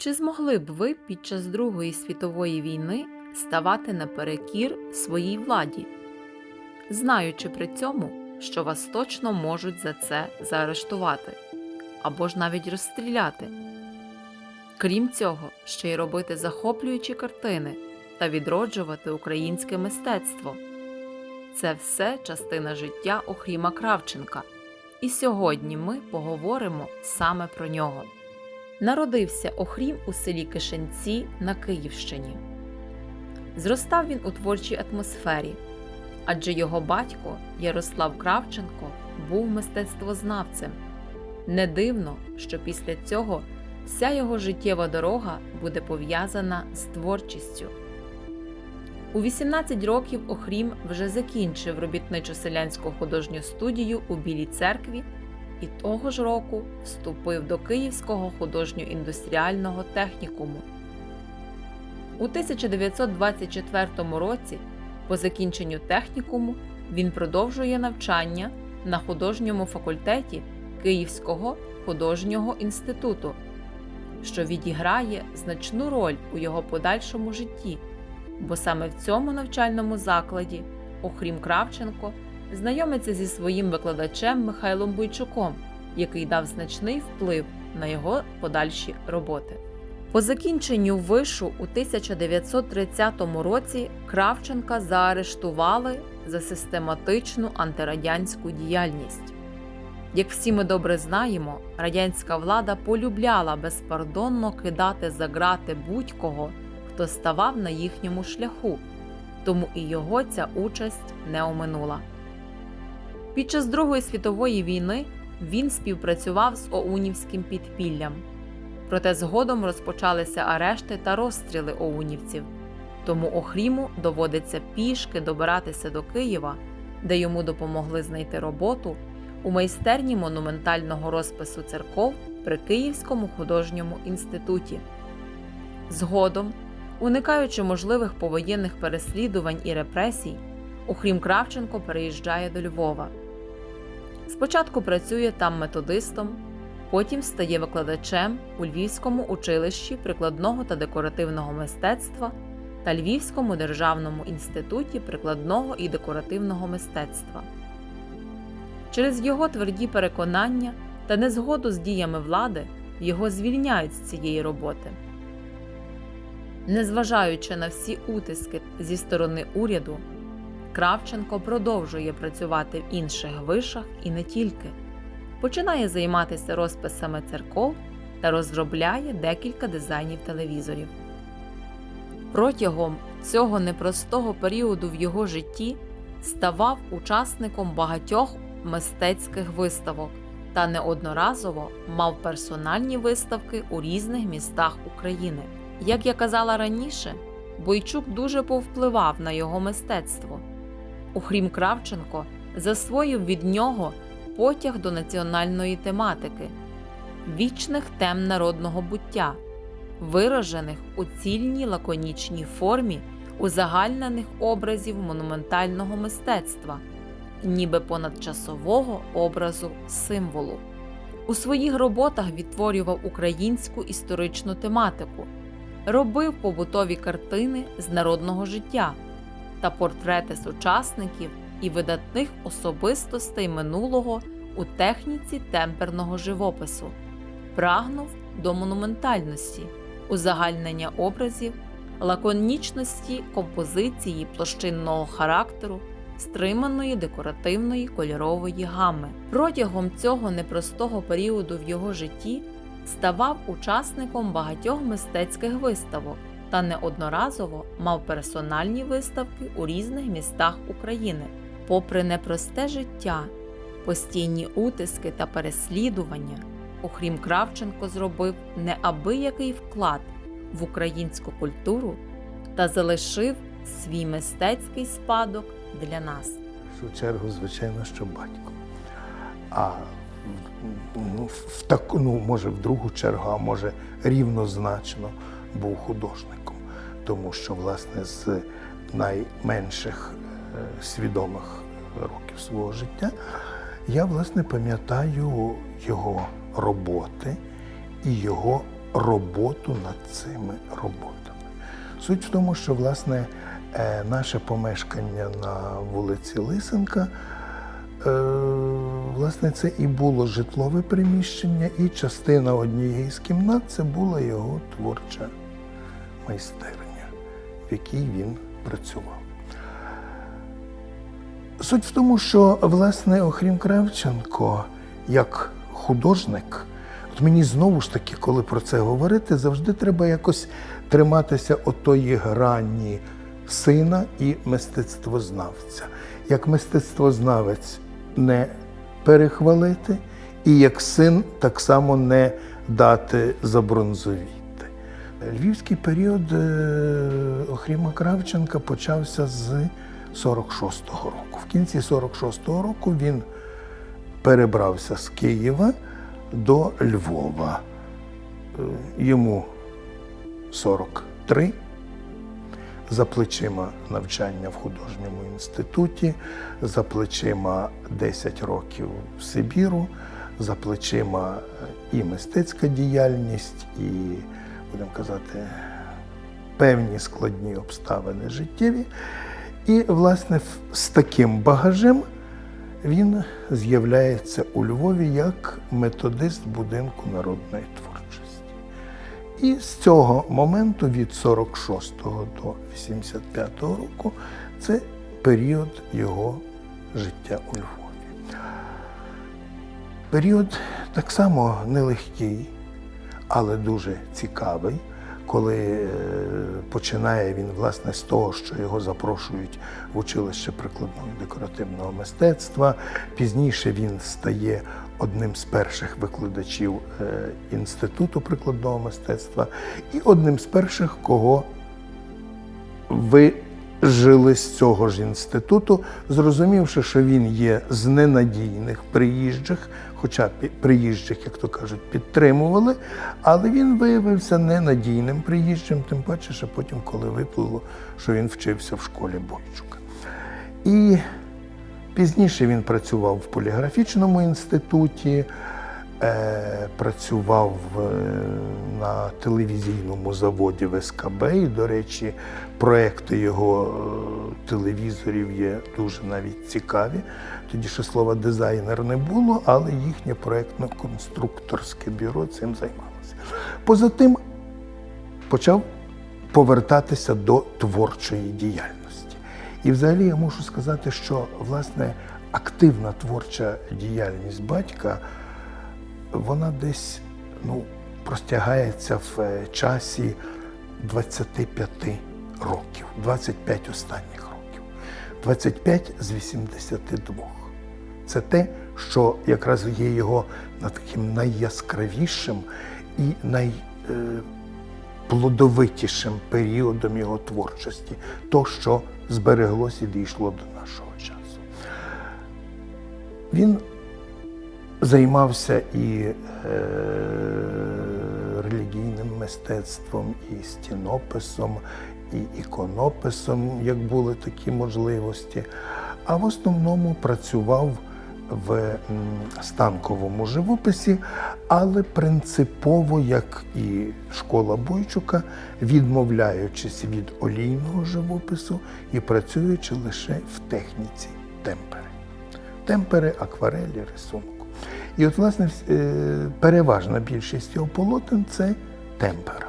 Чи змогли б ви під час Другої світової війни ставати наперекір своїй владі, знаючи при цьому, що вас точно можуть за це заарештувати або ж навіть розстріляти? Крім цього, ще й робити захоплюючі картини та відроджувати українське мистецтво. Це все частина життя Охріма Кравченка, і сьогодні ми поговоримо саме про нього. Народився Охрім у селі Кишенці на Київщині. Зростав він у творчій атмосфері, адже його батько Ярослав Кравченко був мистецтвознавцем. Не дивно, що після цього вся його життєва дорога буде пов'язана з творчістю. У 18 років Охрім вже закінчив робітничу селянську художню студію у Білій церкві і того ж року вступив до Київського художньо-індустріального технікуму. У 1924 році, по закінченню технікуму, він продовжує навчання на художньому факультеті Київського художнього інституту, що відіграє значну роль у його подальшому житті, бо саме в цьому навчальному закладі Охрім Кравченко знайомиться зі своїм викладачем Михайлом Бойчуком, який дав значний вплив на його подальші роботи. По закінченню вишу у 1930 році Кравченка заарештували за систематичну антирадянську діяльність. Як всі ми добре знаємо, радянська влада полюбляла безпардонно кидати за грати будь-кого, хто ставав на їхньому шляху, тому і його ця участь не оминула. Під час Другої світової війни він співпрацював з Оунівським підпіллям. Проте згодом розпочалися арешти та розстріли оунівців, тому Охріму доводиться пішки добиратися до Києва, де йому допомогли знайти роботу у майстерні монументального розпису церков при Київському художньому інституті. Згодом, уникаючи можливих повоєнних переслідувань і репресій, Охрім Кравченко переїжджає до Львова. Спочатку працює там методистом, потім стає викладачем у Львівському училищі прикладного та декоративного мистецтва та Львівському державному інституті прикладного і декоративного мистецтва. Через його тверді переконання та незгоду з діями влади його звільняють з цієї роботи. Незважаючи на всі утиски зі сторони уряду, Кравченко продовжує працювати в інших вишах і не тільки. Починає займатися розписами церков та розробляє декілька дизайнів телевізорів. Протягом цього непростого періоду в його житті ставав учасником багатьох мистецьких виставок та неодноразово мав персональні виставки у різних містах України. Як я казала раніше, Бойчук дуже повпливав на його мистецтво. Охрім Кравченко засвоїв від нього потяг до національної тематики, вічних тем народного буття, виражених у цільній лаконічній формі узагальнених образів монументального мистецтва, ніби понадчасового образу символу. У своїх роботах відтворював українську історичну тематику, робив побутові картини з народного життя та портрети сучасників і видатних особистостей минулого у техніці темперного живопису, прагнув до монументальності, узагальнення образів, лаконічності композиції площинного характеру, стриманої декоративної кольорової гами. Протягом цього непростого періоду в його житті ставав учасником багатьох мистецьких виставок та неодноразово мав персональні виставки у різних містах України. Попри непросте життя, постійні утиски та переслідування, Охрім Кравченко зробив неабиякий вклад в українську культуру та залишив свій мистецький спадок для нас. В першу чергу, звичайно, що батько. А ну, в таку, ну, може, в другу чергу, а може рівнозначно був художником, тому що, власне, з найменших е, свідомих років свого життя я, власне, пам'ятаю його роботи і його роботу над цими роботами. Суть в тому, що власне е, наше помешкання на вулиці Лисенка. Е, Власне, це і було житлове приміщення, і частина однієї з кімнат це була його творча майстерня, в якій він працював. Суть в тому, що власне Охрім Кравченко, як художник, от мені знову ж таки, коли про це говорити, завжди треба якось триматися отої грані сина і мистецтвознавця. Як мистецтвознавець не перехвалити, і як син так само не дати забронзовіти. Львівський період е, Охріма Кравченка почався з 46-го року. В кінці 46-го року він перебрався з Києва до Львова. Е, Йому 43 за плечима навчання в художньому інституті, за плечима 10 років в Сибіру, за плечима і мистецька діяльність, і, будемо казати, певні складні обставини життєві. І, власне, з таким багажем він з'являється у Львові як методист будинку народної творчості. І з цього моменту, від 46 до 85 року, це період його життя у Львові. Період так само нелегкий, але дуже цікавий, коли е, починає він власне з того, що його запрошують в училище прикладного декоративного мистецтва. Пізніше він стає одним з перших викладачів е, інституту прикладного мистецтва і одним з перших, кого вижили з цього ж інституту, зрозумівши, що він є з ненадійних приїжджих, хоча приїжджих, як то кажуть, підтримували, але він виявився ненадійним приїжджим, тим паче, що потім, коли виплило, що він вчився в школі Бойчука. І пізніше він працював в поліграфічному інституті, е, працював е, на телевізійному заводі в СКБ. І, до речі, проекти його е, телевізорів є дуже навіть цікаві. Тоді ще слова дизайнер не було, але їхнє проектно-конструкторське бюро цим займалося. Поза тим почав повертатися до творчої діяльності. І взагалі я мушу сказати, що власне активна творча діяльність батька вона десь ну, простягається в е, часі 25 років, 25 останніх років, 25 з 82. Це те, що якраз є його на таким найяскравішим і найплодовитішим періодом його творчості, то, що збереглося і дійшло до нашого часу. Він займався і е, релігійним мистецтвом, і стінописом, і іконописом, як були такі можливості. А в основному працював в станковому живописі, але принципово, як і школа Бойчука, відмовляючись від олійного живопису і працюючи лише в техніці темпери темпери, акварелі, рисунку. І от, власне, е, переважна більшість його полотен це темпера.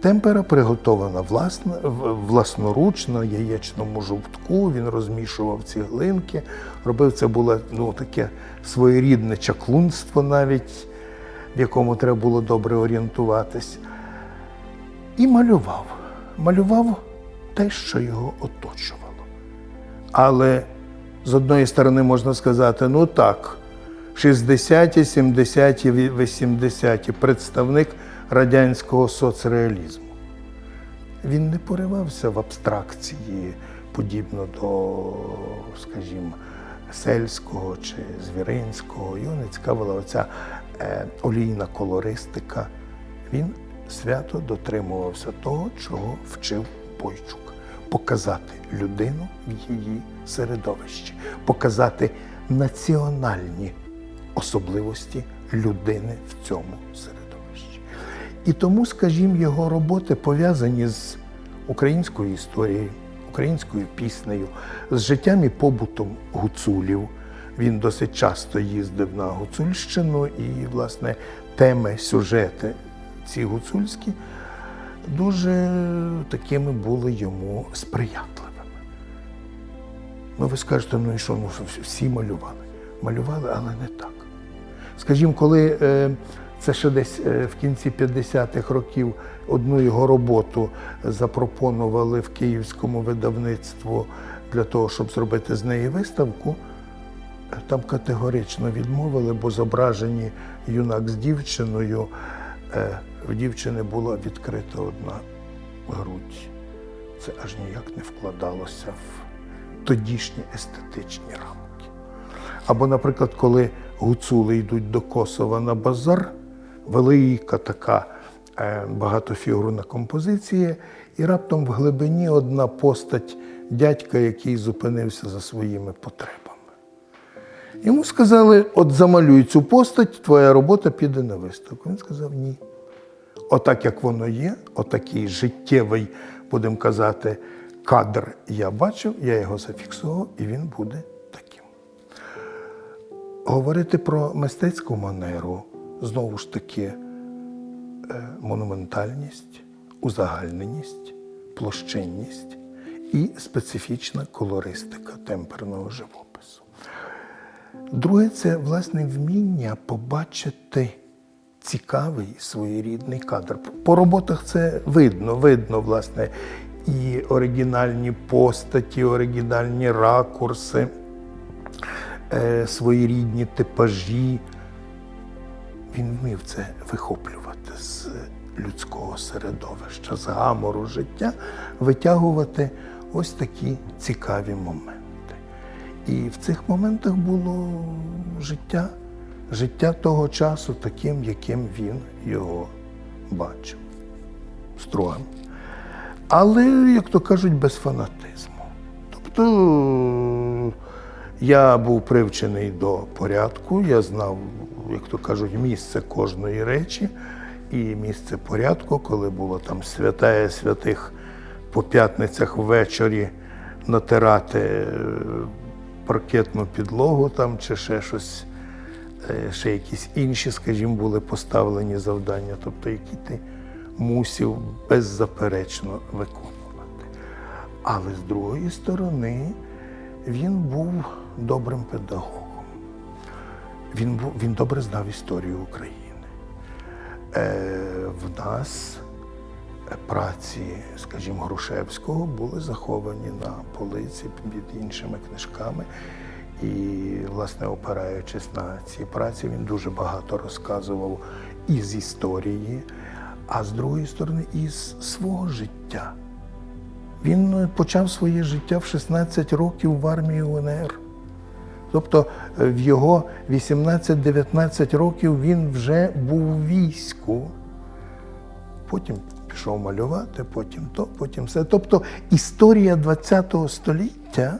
Темпера приготована власно, в- власноруч на яєчному жовтку. Він розмішував цеглинки. Робив це було ну, таке своєрідне чаклунство навіть, в якому треба було добре орієнтуватись. І малював. Малював те, що його оточувало. Але з одної сторони можна сказати, ну так, 60-ті, 70-ті, 80-ті представник радянського соцреалізму. Він не поривався в абстракції, подібно до, скажімо, сельського чи звіринського. Його не цікавила оця е, олійна колористика. Він свято дотримувався того, чого вчив Бойчук. Показати людину в її середовищі, показати національні особливості людини в цьому середовищі. І тому, скажімо, його роботи пов'язані з українською історією, українською піснею, з життям і побутом гуцулів. Він досить часто їздив на Гуцульщину, і, власне, теми, сюжети ці гуцульські дуже такими були йому сприятливими. Ну, ви скажете, ну і що, ну всі- малювали. Малювали, але не так. Скажімо, коли е, це ще десь е, в кінці 50-х років одну його роботу запропонували в київському видавництву для того, щоб зробити з неї виставку, там категорично відмовили, бо зображені юнак з дівчиною, е, в дівчини була відкрита одна грудь. Це аж ніяк не вкладалося в тодішні естетичні рамки. Або, наприклад, коли гуцули йдуть до Косова на базар, велика така е, багатофігурна композиція, і раптом в глибині одна постать дядька, який зупинився за своїми потребами. Йому сказали: от замалюй цю постать, твоя робота піде на виставку. Він сказав ні. Отак, як воно є, отакий життєвий, будемо казати, кадр я бачив, я його зафіксував, і він буде. Говорити про мистецьку манеру знову ж таки е, монументальність, узагальненість, площинність і специфічна колористика темперного живопису. Друге, це власне вміння побачити цікавий своєрідний кадр. По роботах це видно, видно, власне, і оригінальні постаті, оригінальні ракурси, е, своєрідні типажі. Він вмів це вихоплювати з людського середовища, з гамору життя, витягувати ось такі цікаві моменти. І в цих моментах було життя, життя того часу таким, яким він його бачив. Строгим. Але, як то кажуть, без фанатизму. Тобто я був привчений до порядку, я знав, як то кажуть, місце кожної речі і місце порядку, коли було там святая святих по п'ятницях ввечері натирати е, паркетну підлогу там чи ще щось, е, ще якісь інші, скажімо, були поставлені завдання, тобто які ти мусів беззаперечно виконувати. Але з другої сторони, він був добрим педагогом. Він, був, він добре знав історію України. Е, в нас праці, скажімо, Грушевського були заховані на полиці під іншими книжками. І, власне, опираючись на ці праці, він дуже багато розказував із історії, а з другої сторони, із свого життя. Він е, почав своє життя в 16 років в армії УНР. Тобто е, в його 18-19 років він вже був у війську. Потім пішов малювати, потім то, потім все. Тобто історія ХХ століття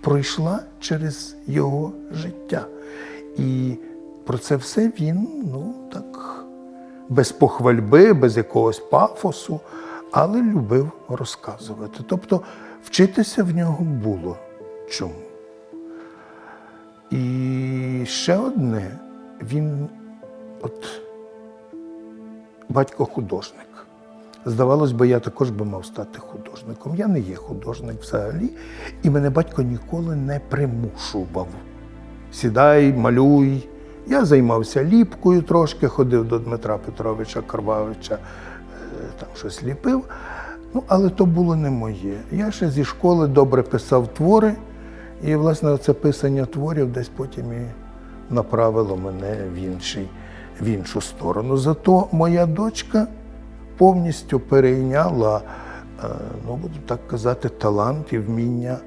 пройшла через його життя. І про це все він, ну так, без похвальби, без якогось пафосу, але любив розказувати. Тобто вчитися в нього було чому. І ще одне, він от батько художник. Здавалось би, я також би мав стати художником. Я не є художник взагалі, і мене батько ніколи не примушував. Сідай, малюй. Я займався ліпкою трошки, ходив до Дмитра Петровича Карбавича, е, там щось ліпив. Ну, але то було не моє. Я ще зі школи добре писав твори, і, власне, це писання творів десь потім і направило мене в, інший, в іншу сторону. Зато моя дочка повністю перейняла, е, ну, буду так казати, талант і вміння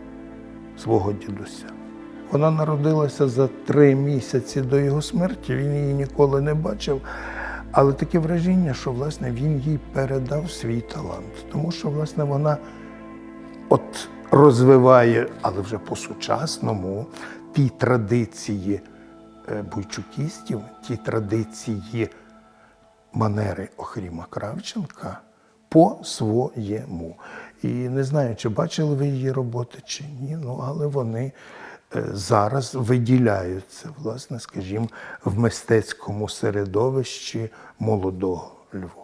свого дідуся. Вона народилася за три місяці до його смерті, він її ніколи не бачив. Але таке враження, що власне він їй передав свій талант, тому що власне вона от розвиває, але вже по-сучасному, ті традиції е, бойчукістів, ті традиції манери Охріма Кравченка по-своєму. І не знаю, чи бачили ви її роботи чи ні, ну але вони е, зараз виділяються, власне, скажімо, в мистецькому середовищі молодого Львова.